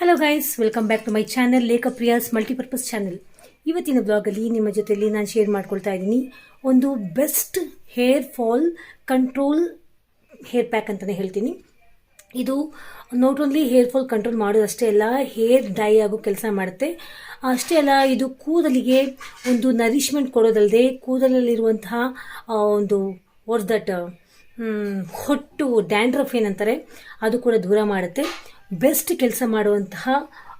Hello guys welcome back to my channel Lekha Priya's multipurpose channel ಇವತ್ತಿನ ಬ್ಲಾಗಲ್ಲಿ ನಿಮ್ಮ ಜೊತೆಯಲ್ಲಿ ನಾನು ಶೇರ್ ಮಾಡ್ಕೊಳ್ತಾ ಇದ್ದೀನಿ. ಒಂದು best hair fall control hair pack ಅಂತಲೇ ಹೇಳ್ತೀನಿ. ಇದು not only hair fall control ಮಾಡೋದಷ್ಟೇ ಅಲ್ಲ ಹೇರ್ ಡೈ ಆಗೋ ಕೆಲಸ ಮಾಡುತ್ತೆ. ಅಷ್ಟೇ ಅಲ್ಲ, ಇದು ಕೂದಲಿಗೆ ಒಂದು ನರಿಶ್ಮೆಂಟ್ ಕೊಡೋದಲ್ಲದೆ ಕೂದಲಲ್ಲಿರುವಂತಹ ಒಂದು ವಾಟ್ಸ್ ದಟ್ ಹೊಟ್ಟು ಡ್ಯಾಂಡ್ರಫ್ ಏನಂತಾರೆ, ಅದು ಕೂಡ ದೂರ ಮಾಡುತ್ತೆ. ಬೆಸ್ಟ್ ಕೆಲಸ ಮಾಡುವಂತಹ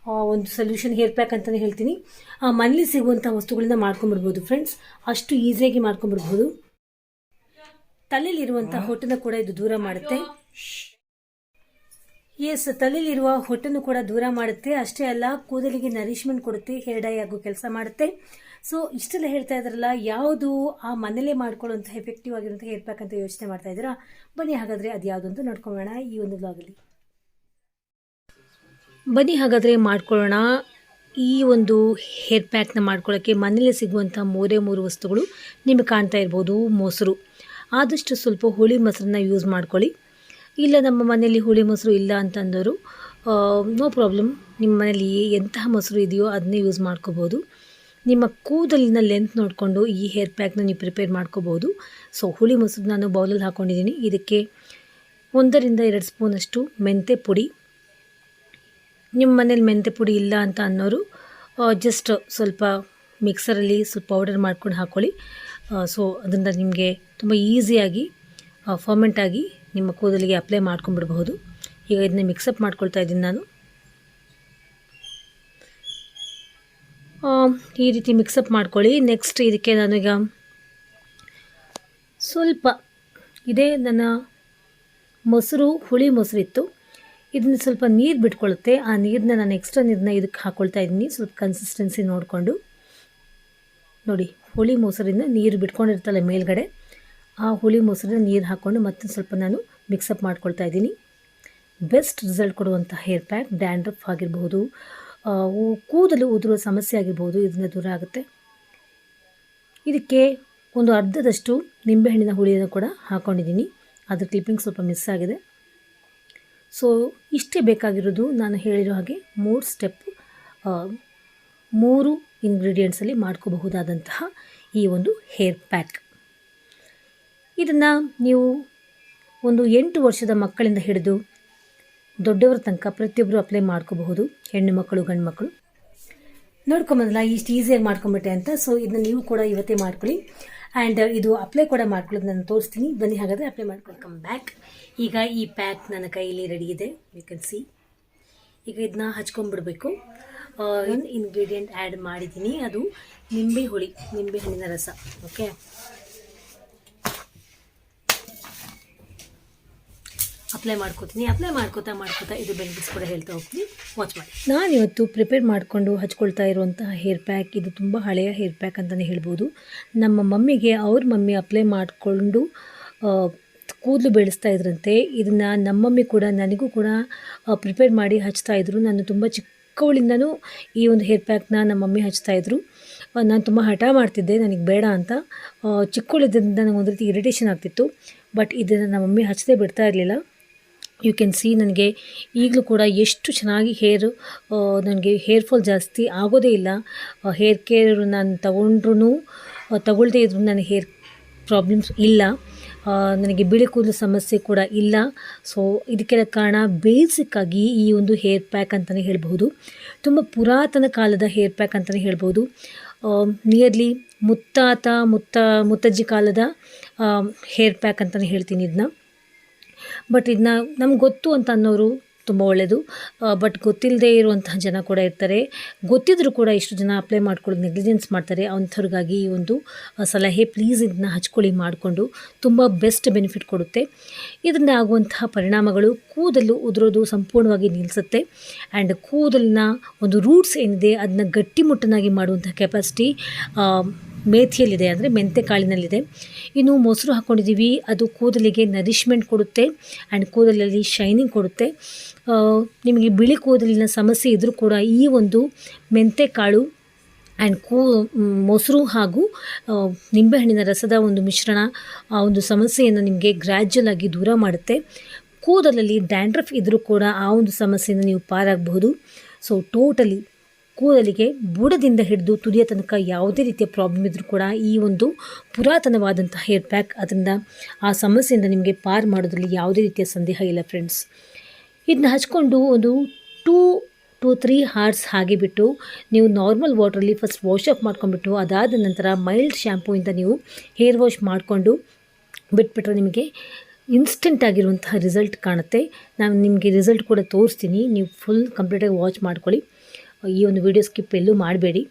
ಒಂದು ಸೊಲ್ಯೂಷನ್ ಹೇರ್ ಪ್ಯಾಕ್ ಅಂತಲೇ ಹೇಳ್ತೀನಿ. ಆ, ಮನೇಲಿ ಸಿಗುವಂಥ ವಸ್ತುಗಳಿಂದ ಮಾಡ್ಕೊಂಡ್ಬಿಡ್ಬೋದು ಫ್ರೆಂಡ್ಸ್ ಅಷ್ಟು ಈಸಿಯಾಗಿ ಮಾಡ್ಕೊಂಡ್ಬಿಡ್ಬೋದು. ತಲೆಯಲ್ಲಿರುವಂಥ ಹೊಟ್ಟನ್ನು ಕೂಡ ಇದು ದೂರ ಮಾಡುತ್ತೆ. ಎಸ್ ತಲೆಯಲ್ಲಿರುವ ಹೊಟ್ಟನ್ನು ಕೂಡ ದೂರ ಮಾಡುತ್ತೆ. ಅಷ್ಟೇ ಅಲ್ಲ ಕೂದಲಿಗೆ ನರಿಶ್ಮೆಂಟ್ ಕೊಡುತ್ತೆ ಹೇರ್ ಡೈ ಆಗೋ ಕೆಲಸ ಮಾಡುತ್ತೆ. ಸೊ ಇಷ್ಟೆಲ್ಲ ಹೇಳ್ತಾ ಇದ್ರಲ್ಲ ಯಾವುದು ಆ ಮನೇಲೆ ಮಾಡ್ಕೊಳ್ಳುವಂಥ ಎಫೆಕ್ಟಿವ್ ಆಗಿರುವಂಥ ಹೇರ್ ಪ್ಯಾಕ್ ಅಂತ ಯೋಚನೆ ಮಾಡ್ತಾ ಇದ್ದೀರಾ? ಬನ್ನಿ ಹಾಗಾದರೆ ಅದು ಯಾವುದು ಅಂತ ಈ ಒಂದು ಬ್ಲಾಗಲ್ಲಿ ಬನ್ನಿ ಹಾಗಾದರೆ ಮಾಡ್ಕೊಳ್ಳೋಣ. ಈ ಒಂದು ಹೇರ್ ಪ್ಯಾಕ್ನ ಮಾಡ್ಕೊಳ್ಳೋಕ್ಕೆ ಮನೇಲಿ ಸಿಗುವಂಥ ಮೂರೇ ಮೂರು ವಸ್ತುಗಳು ನಿಮಗೆ ಕಾಣ್ತಾ ಇರ್ಬೋದು. ಮೊಸರು. ಆದಷ್ಟು ಸ್ವಲ್ಪ ಹುಳಿ ಮೊಸರನ್ನ ಯೂಸ್ ಮಾಡ್ಕೊಳ್ಳಿ. ಇಲ್ಲ ನಮ್ಮ ಮನೆಯಲ್ಲಿ ಹುಳಿ ಮೊಸರು ಇಲ್ಲ ಅಂತಂದವರು ನೋ ಪ್ರಾಬ್ಲಮ್ ನಿಮ್ಮ ಮನೇಲಿ ಎಂತಹ ಮೊಸರು ಇದೆಯೋ ಅದನ್ನೇ ಯೂಸ್ ಮಾಡ್ಕೋಬೋದು. ನಿಮ್ಮ ಕೂದಲಿನ ಲೆಂತ್ ನೋಡಿಕೊಂಡು ಈ ಹೇರ್ ಪ್ಯಾಕ್ನ ನೀವು ಪ್ರಿಪೇರ್ ಮಾಡ್ಕೋಬೋದು. ಸೊ ಹುಳಿ ಮೊಸರು ನಾನು ಬೌಲಲ್ಲಿ ಹಾಕ್ಕೊಂಡಿದ್ದೀನಿ ಇದಕ್ಕೆ ಒಂದರಿಂದ ಎರಡು ಸ್ಪೂನಷ್ಟು ಮೆಂತೆ ಪುಡಿ ನಿಮ್ಮ ಮನೇಲಿ ಮೆಂತೆ ಪುಡಿ ಇಲ್ಲ ಅಂತ ಅನ್ನೋರು ಜಸ್ಟ್ ಸ್ವಲ್ಪ ಮಿಕ್ಸರಲ್ಲಿ ಸ್ವಲ್ಪ ಪೌಡರ್ ಮಾಡ್ಕೊಂಡು ಹಾಕ್ಕೊಳ್ಳಿ ಸೊ ಅದರಿಂದ ನಿಮಗೆ ತುಂಬ ಈಸಿಯಾಗಿ ಫರ್ಮೆಂಟಾಗಿ ನಿಮ್ಮ ಕೂದಲಿಗೆ ಅಪ್ಲೈ ಮಾಡ್ಕೊಂಡ್ಬಿಡ್ಬಹುದು. ಈಗ ಇದನ್ನ ಮಿಕ್ಸಪ್ ಮಾಡ್ಕೊಳ್ತಾ ಇದ್ದೀನಿ ನಾನು. ಈ ರೀತಿ ಮಿಕ್ಸಪ್ ಮಾಡ್ಕೊಳ್ಳಿ. ನೆಕ್ಸ್ಟ್ ಇದಕ್ಕೆ ನಾನೀಗ ಸ್ವಲ್ಪ, ಇದೇ ನನ್ನ ಮೊಸರು, ಹುಳಿ ಮೊಸರು ಇತ್ತು ಇದನ್ನ ಸ್ವಲ್ಪ ನೀರು ಬಿಟ್ಕೊಳ್ಳುತ್ತೆ ಆ ನೀರನ್ನ ನಾನು ಎಕ್ಸ್ಟ್ರಾ ನೀರನ್ನ ಇದಕ್ಕೆ ಹಾಕ್ಕೊಳ್ತಾ ಇದ್ದೀನಿ. ಸ್ವಲ್ಪ ಕನ್ಸಿಸ್ಟೆನ್ಸಿ ನೋಡಿಕೊಂಡು. ನೋಡಿ, ಹುಳಿ ಮೊಸರಿಂದ ನೀರು ಬಿಟ್ಕೊಂಡಿರ್ತಲ್ಲ ಮೇಲ್ಗಡೆ. ಆ ಹುಳಿ ಮೊಸರಿನ ನೀರು ಹಾಕ್ಕೊಂಡು ಮತ್ತೆ ಸ್ವಲ್ಪ ನಾನು ಮಿಕ್ಸಪ್ ಮಾಡ್ಕೊಳ್ತಾ ಇದ್ದೀನಿ. ಬೆಸ್ಟ್ ರಿಸಲ್ಟ್ ಕೊಡುವಂಥ ಹೇರ್ ಪ್ಯಾಕ್ ಡ್ಯಾಂಡ್ರಫ್ ಆಗಿರ್ಬೋದು ಕೂದಲು ಉದುರುವ ಸಮಸ್ಯೆ ಆಗಿರ್ಬೋದು ಇದರಿಂದ ದೂರ ಆಗುತ್ತೆ. ಇದಕ್ಕೆ ಒಂದು ಅರ್ಧದಷ್ಟು ನಿಂಬೆಹಣ್ಣಿನ ಹುಳಿಯನ್ನು ಕೂಡ ಹಾಕ್ಕೊಂಡಿದ್ದೀನಿ ಅದ್ರ ಕ್ಲಿಪ್ಪಿಂಗ್ ಸ್ವಲ್ಪ ಮಿಸ್ ಆಗಿದೆ. ಸೊ ಇಷ್ಟೇ ಬೇಕಾಗಿರೋದು ನಾನು ಹೇಳಿರೋ ಹಾಗೆ ಮೂರು ಸ್ಟೆಪ್ ಮೂರು ಇಂಗ್ರೀಡಿಯೆಂಟ್ಸಲ್ಲಿ ಮಾಡ್ಕೋಬಹುದಾದಂತಹ ಈ ಒಂದು ಹೇರ್ ಪ್ಯಾಕ್ ಇದನ್ನು ನೀವು ಒಂದು ಎಂಟು ವರ್ಷದ ಮಕ್ಕಳಿಂದ ಹಿಡಿದು ದೊಡ್ಡವರ ತನಕ ಪ್ರತಿಯೊಬ್ಬರು ಅಪ್ಲೈ ಮಾಡ್ಕೋಬಹುದು, ಹೆಣ್ಣು ಮಕ್ಕಳು, ಗಂಡು ಮಕ್ಕಳು. ನೋಡ್ಕೊಂಬಂದಲ್ಲ ಇಷ್ಟು ಈಸಿಯಾಗಿ ಮಾಡ್ಕೊಂಬಿಟ್ಟೆ ಅಂತ. ಸೊ ಇದನ್ನ ನೀವು ಕೂಡ ಇವತ್ತೇ ಮಾಡ್ಕೊಳ್ಳಿ. ಆ್ಯಂಡ್ ಇದು ಅಪ್ಲೈ ಕೂಡ ಮಾಡ್ಕೊಳ್ಳೋದು ನಾನು ತೋರಿಸ್ತೀನಿ. ಬನ್ನಿ ಹಾಗಾದರೆ ಅಪ್ಲೈ ಮಾಡ್ಕೊಂಡು ಕಮ್ ಬ್ಯಾಕ್ ಈಗ ಈ ಪ್ಯಾಕ್ ನನ್ನ ಕೈಯಲ್ಲಿ ರೆಡಿ ಇದೆ. ಯು ಕ್ಯಾನ್ ಸಿ ಈಗ ಇದನ್ನ ಹಚ್ಕೊಂಡ್ಬಿಡ್ಬೇಕು. ಇನ್ ಇಂಗ್ರೀಡಿಯೆಂಟ್ ಆ್ಯಡ್ ಮಾಡಿದ್ದೀನಿ. ಅದು ನಿಂಬೆ ಹುಳಿ, ನಿಂಬೆ ಹಣ್ಣಿನ ರಸ. ಓಕೆ ಅಪ್ಲೈ ಮಾಡ್ಕೋತೀನಿ ಅಪ್ಲೈ ಮಾಡ್ಕೋತಾ ಮಾಡ್ಕೋತಾ ಇದು ಬೆನಿಫಿಟ್ಸ್ ಕೂಡ ಹೇಳ್ತಾ ಹೋಗ್ತೀನಿ. ವಾಚ್ ಮಾಡಿ. ನಾನು ಇವತ್ತು ಪ್ರಿಪೇರ್ ಮಾಡಿಕೊಂಡು ಹಚ್ಕೊಳ್ತಾ ಇರುವಂತಹ ಹೇರ್ ಪ್ಯಾಕ್ ಇದು ತುಂಬ ಹಳೆಯ ಹೇರ್ ಪ್ಯಾಕ್ ಅಂತಲೇ ಹೇಳ್ಬೋದು. ನಮ್ಮ ಮಮ್ಮಿಗೆ ಅವ್ರ ಮಮ್ಮಿ ಅಪ್ಲೈ ಮಾಡಿಕೊಂಡು ಕೂದಲು ಬೆಳೆಸ್ತಾ ಇದ್ರಂತೆ. ಇದನ್ನು ನಮ್ಮ ಮಮ್ಮಿ ಕೂಡ, ನನಗೂ ಕೂಡ ಪ್ರಿಪೇರ್ ಮಾಡಿ ಹಚ್ತಾ ಇದ್ರು. ನಾನು ತುಂಬ ಚಿಕ್ಕವಳಿಂದನೂ ಈ ಒಂದು ಹೇರ್ ಪ್ಯಾಕ್ನ ನಮ್ಮ ಮಮ್ಮಿ ಹಚ್ತಾ ಇದ್ರು. ನಾನು ತುಂಬ ಹಠ ಮಾಡ್ತಿದ್ದೆ, ನನಗೆ ಬೇಡ ಅಂತ. ಚಿಕ್ಕವಳಿದ್ದರಿಂದ ನನಗೆ ಒಂದು ರೀತಿ ಇರಿಟೇಷನ್ ಆಗ್ತಿತ್ತು. ಬಟ್ ಇದನ್ನು ನಮ್ಮ ಮಮ್ಮಿ ಹಚ್ಚದೇ ಬಿಡ್ತಾ ಇರಲಿಲ್ಲ. ಯು ಕ್ಯಾನ್ ಸಿ ನನಗೆ ಈಗಲೂ ಕೂಡ ಎಷ್ಟು ಚೆನ್ನಾಗಿ ಹೇರು ನನಗೆ ಹೇರ್ ಫಾಲ್ ಜಾಸ್ತಿ ಆಗೋದೇ ಇಲ್ಲ. ಹೇರ್ ಕೇರ್ ನಾನು ತಗೊಂಡ್ರೂ ತಗೊಳ್ದೇ ಇದ್ರೂ ನನಗೆ ಹೇರ್ ಪ್ರಾಬ್ಲಮ್ಸ್ ಇಲ್ಲ. ನನಗೆ ಬಿಳಿ ಕೂದಲು ಸಮಸ್ಯೆ ಕೂಡ ಇಲ್ಲ. ಸೊ ಇದಕ್ಕೆಲ್ಲ ಕಾರಣ ಬೇಸಿಕ್ಕಾಗಿ ಈ ಒಂದು ಹೇರ್ ಪ್ಯಾಕ್ ಅಂತಲೇ ಹೇಳ್ಬೋದು ತುಂಬ ಪುರಾತನ ಕಾಲದ ಹೇರ್ ಪ್ಯಾಕ್ ಅಂತಲೇ ಹೇಳ್ಬೋದು ನಿಯರ್ಲಿ ಮುತ್ತಾತ, ಮುತ್ತ, ಮುತ್ತಜ್ಜಿ ಕಾಲದ ಹೇರ್ ಪ್ಯಾಕ್ ಅಂತಲೇ ಹೇಳ್ತೀನಿ ಇದನ್ನ ಬಟ್ ಇದನ್ನ ನಮ್ಗೆ ಗೊತ್ತು ಅಂತ ಅನ್ನೋರು ತುಂಬ ಒಳ್ಳೆಯದು ಬಟ್ ಗೊತ್ತಿಲ್ಲದೆ ಇರುವಂತಹ ಜನ ಕೂಡ ಇರ್ತಾರೆ. ಗೊತ್ತಿದ್ರೂ ಕೂಡ ಇಷ್ಟು ಜನ ಅಪ್ಲೈ ಮಾಡ್ಕೊಳ್ಳೋದು ನೆಗ್ಲಿಜೆನ್ಸ್ ಮಾಡ್ತಾರೆ. ಅಂಥವ್ರಿಗಾಗಿ ಈ ಒಂದು ಸಲಹೆ ಪ್ಲೀಸ್ ಇದನ್ನ ಹಚ್ಕೊಳ್ಳಿ ಮಾಡಿಕೊಂಡು ತುಂಬ ಬೆಸ್ಟ್ ಬೆನಿಫಿಟ್ ಕೊಡುತ್ತೆ. ಇದರಿಂದ ಆಗುವಂತಹ ಪರಿಣಾಮಗಳು ಕೂದಲು ಉದುರೋದು ಸಂಪೂರ್ಣವಾಗಿ ನಿಲ್ಲಿಸುತ್ತೆ ಆ್ಯಂಡ್ ಕೂದಲಿನ ಒಂದು ರೂಟ್ಸ್ ಏನಿದೆ ಅದನ್ನ ಗಟ್ಟಿಮುಟ್ಟನಾಗಿ ಮಾಡುವಂಥ ಕೆಪಾಸಿಟಿ ಮೇಥಿಯಲ್ಲಿದೆ ಅಂದರೆ ಮೆಂತೆ ಕಾಳಿನಲ್ಲಿದೆ. ಇನ್ನು ಮೊಸರು ಹಾಕ್ಕೊಂಡಿದ್ದೀವಿ ಅದು ಕೂದಲಿಗೆ ನರಿಶ್ಮೆಂಟ್ ಕೊಡುತ್ತೆ ಆ್ಯಂಡ್ ಕೂದಲಲ್ಲಿ ಶೈನಿಂಗ್ ಕೊಡುತ್ತೆ. ನಿಮಗೆ ಬಿಳಿ ಕೂದಲಿನ ಸಮಸ್ಯೆ ಇದ್ದರೂ ಕೂಡ ಈ ಒಂದು ಮೆಂತೆ ಕಾಳು ಆ್ಯಂಡ್ ಕೂ ಮೊಸರು ಹಾಗೂ ನಿಂಬೆಹಣ್ಣಿನ ರಸದ ಒಂದು ಮಿಶ್ರಣ ಆ ಒಂದು ಸಮಸ್ಯೆಯನ್ನು ನಿಮಗೆ ಗ್ರ್ಯಾಜುವಲ್ ಆಗಿ ದೂರ ಮಾಡುತ್ತೆ. ಕೂದಲಲ್ಲಿ ಡ್ಯಾಂಡ್ರಫ್ ಇದ್ದರೂ ಕೂಡ ಆ ಒಂದು ಸಮಸ್ಯೆಯನ್ನು ನೀವು ಪಾರಾಗಬಹುದು. ಸೊ ಟೋಟಲಿ ಕೂದಲಿಗೆ ಬುಡದಿಂದ ಹಿಡಿದು ತುದಿಯ ತನಕ ಯಾವುದೇ ರೀತಿಯ ಪ್ರಾಬ್ಲಮ್ ಇದ್ದರೂ ಕೂಡ ಈ ಒಂದು ಪುರಾತನವಾದಂಥ ಹೇರ್ ಪ್ಯಾಕ್ ಅದರಿಂದ ಆ ಸಮಸ್ಯೆಯಿಂದ ನಿಮಗೆ ಪಾರ್ ಮಾಡೋದ್ರಲ್ಲಿ ಯಾವುದೇ ರೀತಿಯ ಸಂದೇಹ ಇಲ್ಲ ಫ್ರೆಂಡ್ಸ್ ಇದನ್ನ ಹಚ್ಕೊಂಡು ಒಂದು ಟೂ ಟು ತ್ರೀ ಹಾರ್ಸ್ ಹಾಗೆ ಬಿಟ್ಟು ನೀವು ನಾರ್ಮಲ್ ವಾಟ್ರಲ್ಲಿ ಫಸ್ಟ್ ವಾಶ್ ಆಫ್ ಮಾಡ್ಕೊಂಡ್ಬಿಟ್ಟು ಅದಾದ ನಂತರ ಮೈಲ್ಡ್ ಶ್ಯಾಂಪೂಯಿಂದ ನೀವು ಹೇರ್ ವಾಶ್ ಮಾಡಿಕೊಂಡು ಬಿಟ್ಬಿಟ್ರೆ ನಿಮಗೆ ಇನ್ಸ್ಟೆಂಟ್ ಆಗಿರುವಂತಹ ರಿಸಲ್ಟ್ ಕಾಣುತ್ತೆ. ನಾನು ನಿಮಗೆ ರಿಸಲ್ಟ್ ಕೂಡ ತೋರಿಸ್ತೀನಿ. ನೀವು ಫುಲ್ ಕಂಪ್ಲೀಟಾಗಿ ವಾಚ್ ಮಾಡ್ಕೊಳ್ಳಿ. ಈ ಒಂದು ವಿಡಿಯೋ ಸ್ಕಿಪ್ ಎಲ್ಲೂ ಮಾಡಬೇಡಿ.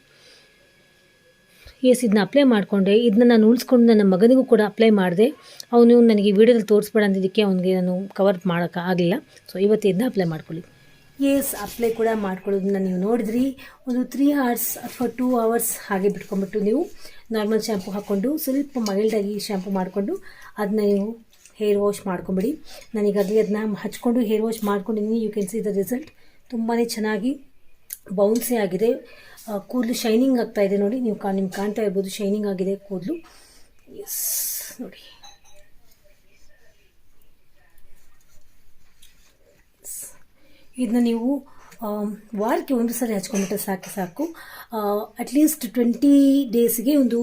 ಎಸ್ ಇದನ್ನ ಅಪ್ಲೈ ಮಾಡಿಕೊಂಡೆ. ಇದನ್ನ ನಾನು ಉಳಿಸ್ಕೊಂಡು ನನ್ನ ಮಗನಿಗೂ ಕೂಡ ಅಪ್ಲೈ ಮಾಡಿದೆ. ಅವನು ನನಗೆ ವಿಡಿಯೋದಲ್ಲಿ ತೋರಿಸ್ಬೇಡ ಅಂದಿದ್ದಕ್ಕೆ ಅವನಿಗೆ ನಾನು ಕವರ್ ಮಾಡೋಕ್ಕೆ ಆಗಲಿಲ್ಲ. ಸೊ ಇವತ್ತು ಇದನ್ನ ಅಪ್ಲೈ ಮಾಡ್ಕೊಳ್ಳಿ. ಎಸ್ ಅಪ್ಲೈ ಕೂಡ ಮಾಡ್ಕೊಳ್ಳೋದನ್ನ ನೀವು ನೋಡಿದ್ರಿ. ಒಂದು ತ್ರೀ ಅವರ್ಸ್ ಅಥವಾ ಟೂ ಅವರ್ಸ್ ಹಾಗೆ ಬಿಟ್ಕೊಂಡ್ಬಿಟ್ಟು ನೀವು ನಾರ್ಮಲ್ ಶ್ಯಾಂಪು ಹಾಕ್ಕೊಂಡು ಸ್ವಲ್ಪ ಮೈಲ್ಡಾಗಿ ಶ್ಯಾಂಪು ಮಾಡಿಕೊಂಡು ಅದನ್ನ ನೀವು ಹೇರ್ ವಾಶ್ ಮಾಡ್ಕೊಂಬಿಡಿ. ನಾನೀಗಾಗಲೇ ಅದನ್ನ ಹಚ್ಕೊಂಡು ಹೇರ್ ವಾಶ್ ಮಾಡ್ಕೊಂಡಿದ್ದೀನಿ. You can see the result ತುಂಬಾ ಚೆನ್ನಾಗಿ ಬೌನ್ಸಿ ಆಗಿದೆ. ಕೂದಲು ಶೈನಿಂಗ್ ಆಗ್ತಾ ಇದೆ ನೋಡಿ. ನೀವು ಕಾ ನಿಮ್ಗೆ ಕಾಣ್ತಾ ಇರ್ಬೋದು ಶೈನಿಂಗ್ ಆಗಿದೆ ಕೂದಲು. ಎಸ್ ನೋಡಿ. ಇದನ್ನ ನೀವು ವಾರಕ್ಕೆ ಒಂದು ಸಾರಿ ಹಚ್ಕೊಂಡ್ಬಿಟ್ರೆ ಸಾಕು ಸಾಕು. ಅಟ್ಲೀಸ್ಟ್ ಟ್ವೆಂಟಿ ಡೇಸ್ಗೆ ಒಂದು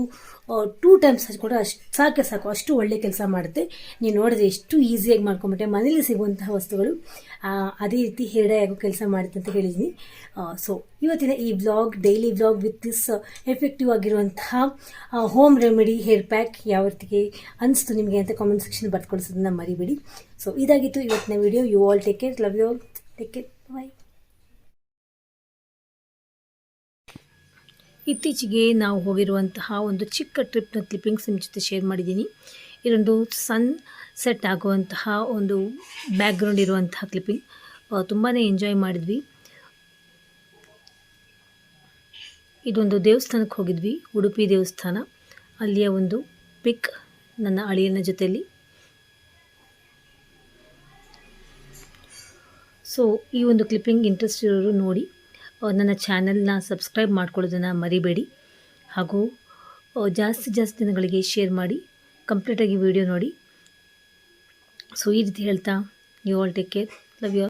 ಟೂ ಟೈಮ್ಸ್ ಹಚ್ಕೊಂಡ್ರೆ ಅಷ್ಟು, ಸಾಕೆ, ಸಾಕು. ಅಷ್ಟು ಒಳ್ಳೆ ಕೆಲಸ ಮಾಡುತ್ತೆ. ನೀವು ನೋಡಿದ್ರೆ ಎಷ್ಟು ಈಸಿಯಾಗಿ ಮಾಡ್ಕೊಂಬಿಟ್ಟೆ ಮನೇಲಿ ಸಿಗುವಂತಹ ವಸ್ತುಗಳು ಅದೇ ರೀತಿ ಹೇರ್ಡೈ ಆಗೋ ಕೆಲಸ ಮಾಡುತ್ತೆ ಅಂತ ಹೇಳಿದ್ದೀನಿ ಸೊ ಇವತ್ತಿನ ಈ blog daily blog with this effective ಆಗಿರುವಂತಹ ಹೋಮ್ ರೆಮಿಡಿ ಹೇರ್ ಪ್ಯಾಕ್ ಯಾವ ರೀತಿಗೆ ಅನಿಸ್ತು ನಿಮಗೆ ಅಂತ ಕಾಮೆಂಟ್ ಸೆಕ್ಷನ್ ಬರ್ಕೊಳಿಸೋದನ್ನ ಮರಿಬೇಡಿ. ಸೊ ಇದಾಗಿತ್ತು ಇವತ್ತಿನ video you all take care love you all take care ಇತ್ತೀಚೆಗೆ ನಾವು ಹೋಗಿರುವಂತಹ ಒಂದು ಚಿಕ್ಕ ಟ್ರಿಪ್ನ ಕ್ಲಿಪ್ಪಿಂಗ್ಸ್ ನಿಮ್ಮ ಜೊತೆ ಶೇರ್ ಮಾಡಿದ್ದೀನಿ. ಇದೊಂದು ಸನ್ ಸೆಟ್ ಆಗುವಂತಹ ಒಂದು ಬ್ಯಾಕ್ಗ್ರೌಂಡ್ ಇರುವಂತಹ ಕ್ಲಿಪ್ಪಿಂಗ್ ತುಂಬಾ ಎಂಜಾಯ್ ಮಾಡಿದ್ವಿ. ಇದೊಂದು ದೇವಸ್ಥಾನಕ್ಕೆ ಹೋಗಿದ್ವಿ, ಉಡುಪಿ ದೇವಸ್ಥಾನ. ಅಲ್ಲಿಯ ಒಂದು ಪಿಕ್ ನನ್ನ ಅಳಿಯನ ಜೊತೆಯಲ್ಲಿ ಸೊ ಈ ಒಂದು ಕ್ಲಿಪ್ಪಿಂಗ್ ಇಂಟ್ರೆಸ್ಟ್ ಇರೋರು ನೋಡಿ. ನನ್ನ ಚಾನಲ್ನ ಸಬ್ಸ್ಕ್ರೈಬ್ ಮಾಡ್ಕೊಳ್ಳೋದನ್ನು ಮರಿಬೇಡಿ. ಹಾಗೂ ಜಾಸ್ತಿ ಜಾಸ್ತಿ ಜನಗಳಿಗೆ ಶೇರ್ ಮಾಡಿ ಕಂಪ್ಲೀಟಾಗಿ ವಿಡಿಯೋ ನೋಡಿ. ಸೊ ಈ ರೀತಿ ಹೇಳ್ತಾ you all take care love you